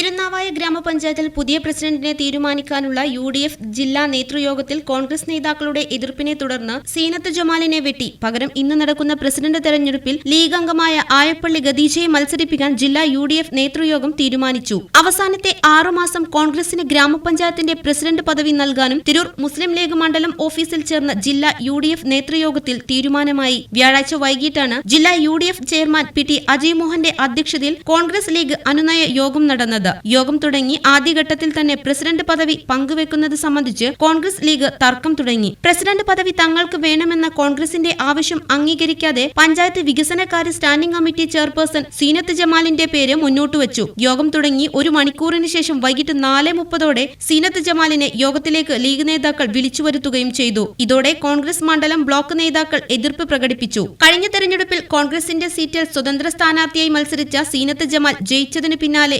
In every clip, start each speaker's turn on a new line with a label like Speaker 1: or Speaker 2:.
Speaker 1: Thirunavaya ഗ്രാമപഞ്ചായത്തിൽ പുതിയ പ്രസിഡന്റിനെ തീരുമാനിക്കാനുള്ള യു ഡി എഫ് ജില്ലാ നേതൃയോഗത്തിൽ കോൺഗ്രസ് നേതാക്കളുടെ എതിർപ്പിനെ തുടർന്ന് സീനത്ത് ജമാലിനെ വെട്ടി. പകരം ഇന്ന് നടക്കുന്ന പ്രസിഡന്റ് തെരഞ്ഞെടുപ്പിൽ ലീഗ് അംഗമായ ആയപ്പള്ളി ഗദീജയെ മത്സരിപ്പിക്കാൻ ജില്ലാ യു ഡി എഫ് നേതൃയോഗം തീരുമാനിച്ചു. അവസാനത്തെ ആറുമാസം കോൺഗ്രസിന് ഗ്രാമപഞ്ചായത്തിന്റെ പ്രസിഡന്റ് പദവി നൽകാനും തിരൂർ മുസ്ലിം ലീഗ് മണ്ഡലം ഓഫീസിൽ ചേർന്ന ജില്ലാ യു ഡി എഫ് നേതൃയോഗത്തിൽ തീരുമാനമായി. വ്യാഴാഴ്ച വൈകിട്ടാണ് ജില്ലാ U D F chairman P T Ajay മോഹന്റെ അധ്യക്ഷതയിൽ കോൺഗ്രസ് ലീഗ് അനുനയ യോഗം നടന്നത്. യോഗം തുടങ്ങി ആദ്യഘട്ടത്തിൽ തന്നെ പ്രസിഡന്റ് പദവി പങ്കുവെക്കുന്നത് സംബന്ധിച്ച് കോൺഗ്രസ് ലീഗ് തർക്കം തുടങ്ങി. പ്രസിഡന്റ് പദവി തങ്ങൾക്ക് വേണമെന്ന കോൺഗ്രസിന്റെ ആവശ്യം അംഗീകരിക്കാതെ പഞ്ചായത്ത് വികസനകാര്യ സ്റ്റാൻഡിംഗ് കമ്മിറ്റി ചെയർപേഴ്സൺ സീനത്ത് ജമാലിന്റെ പേര് മുന്നോട്ട് വെച്ചു. യോഗം തുടങ്ങി ഒരു മണിക്കൂറിന് ശേഷം വൈകിട്ട് നാല് മുപ്പതോടെ സീനത്ത് ജമാലിനെ യോഗത്തിലേക്ക് ലീഗ് നേതാക്കൾ വിളിച്ചു വരുത്തുകയും ചെയ്തു. ഇതോടെ കോൺഗ്രസ് മണ്ഡലം ബ്ലോക്ക് നേതാക്കൾ എതിർപ്പ് പ്രകടിപ്പിച്ചു. കഴിഞ്ഞ തെരഞ്ഞെടുപ്പിൽ കോൺഗ്രസിന്റെ സീറ്റിൽ സ്വതന്ത്ര സ്ഥാനാർത്ഥിയായി മത്സരിച്ച സീനത്ത് ജമാൽ ജയിച്ചതിന് പിന്നാലെ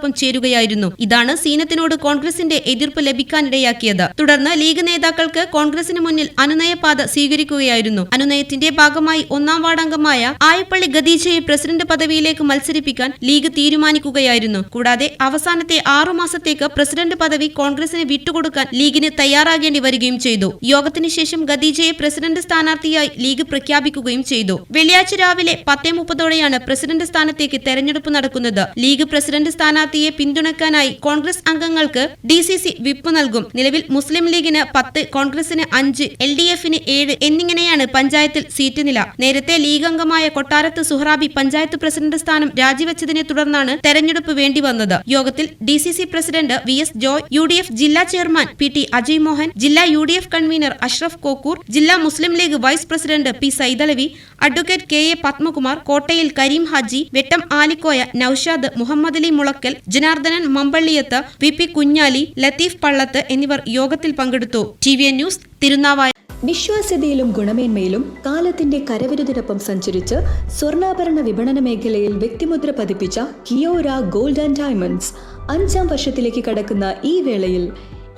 Speaker 1: ലീഗിനോടൊപ്പം ചേരുകയായിരുന്നു. ഇതാണ് സീനത്തിനോട് കോൺഗ്രസിന്റെ എതിർപ്പ് ലഭിക്കാനിടയാക്കിയത്. തുടർന്ന് ലീഗ് നേതാക്കൾക്ക് കോൺഗ്രസിന് മുന്നിൽ അനുനയപാത സ്വീകരിക്കുകയായിരുന്നു. അനുനയത്തിന്റെ ഭാഗമായി ഒന്നാം വാർഡംഗമായ ആയപ്പള്ളി ഗദീജയെ പ്രസിഡന്റ് പദവിയിലേക്ക് മത്സരിപ്പിക്കാൻ ലീഗ് തീരുമാനിക്കുകയായിരുന്നു. കൂടാതെ അവസാനത്തെ ആറു മാസത്തേക്ക് പ്രസിഡന്റ് പദവി കോൺഗ്രസിന് വിട്ടുകൊടുക്കാൻ ലീഗിന് തയ്യാറാകേണ്ടി വരികയും ചെയ്തു. യോഗത്തിന് ശേഷം ഖദീജയെ പ്രസിഡന്റ് സ്ഥാനാർത്ഥിയായി ലീഗ് പ്രഖ്യാപിക്കുകയും ചെയ്തു. വെള്ളിയാഴ്ച രാവിലെ പത്തേ മുപ്പതോടെയാണ് പ്രസിഡന്റ് സ്ഥാനത്തേക്ക് തെരഞ്ഞെടുപ്പ് നടക്കുന്നത്. ലീഗ് പ്രസിഡന്റ് സ്ഥാനാർത്ഥിയെ പിന്തുണക്കാനായി കോൺഗ്രസ് അംഗങ്ങൾക്ക് ഡി സി സി വിപ്പ് നൽകും. നിലവിൽ മുസ്ലിം ലീഗിന് പത്ത് കോൺഗ്രസിന് അഞ്ച് എൽ ഡി എഫിന് ഏഴ് എന്നിങ്ങനെയാണ് പഞ്ചായത്തിൽ സീറ്റ് നില. നേരത്തെ ലീഗ് അംഗമായ കൊട്ടാരത്ത് സുഹ്റാബി പഞ്ചായത്ത് പ്രസിഡന്റ് സ്ഥാനം രാജിവെച്ചതിനെ തുടർന്നാണ് തെരഞ്ഞെടുപ്പ് വേണ്ടി വന്നത്. യോഗത്തിൽ D C C president V S Joy U D F ജില്ലാ chairman P T Ajay Mohan ജില്ലാ U D F convener Ashraf Kokkur ജില്ലാ Muslim League vice president P Saithalavi advocate K A Padmakumar Kottayil Kareem Haji Vettam Alikoya Noushad Muhammad Ali Mulakkal Janardhanan Mamballiyath V P Kunhali Latheef Pallath എന്നിവർ യോഗത്തിൽ പങ്കെടുത്തു. T V news Thirunavaya
Speaker 2: വിശ്വാസ്യതയിലും ഗുണമേന്മയിലും കാലത്തിന്റെ കരവിരുതിനൊപ്പം സഞ്ചരിച്ച് സ്വർണാഭരണ വിപണന മേഖലയിൽ വ്യക്തിമുദ്ര പതിപ്പിച്ച കിയോര ഗോൾഡ് ആൻഡ് ഡയമണ്ട്സ് അഞ്ചാം വർഷത്തിലേക്ക് കടക്കുന്ന ഈ വേളയിൽ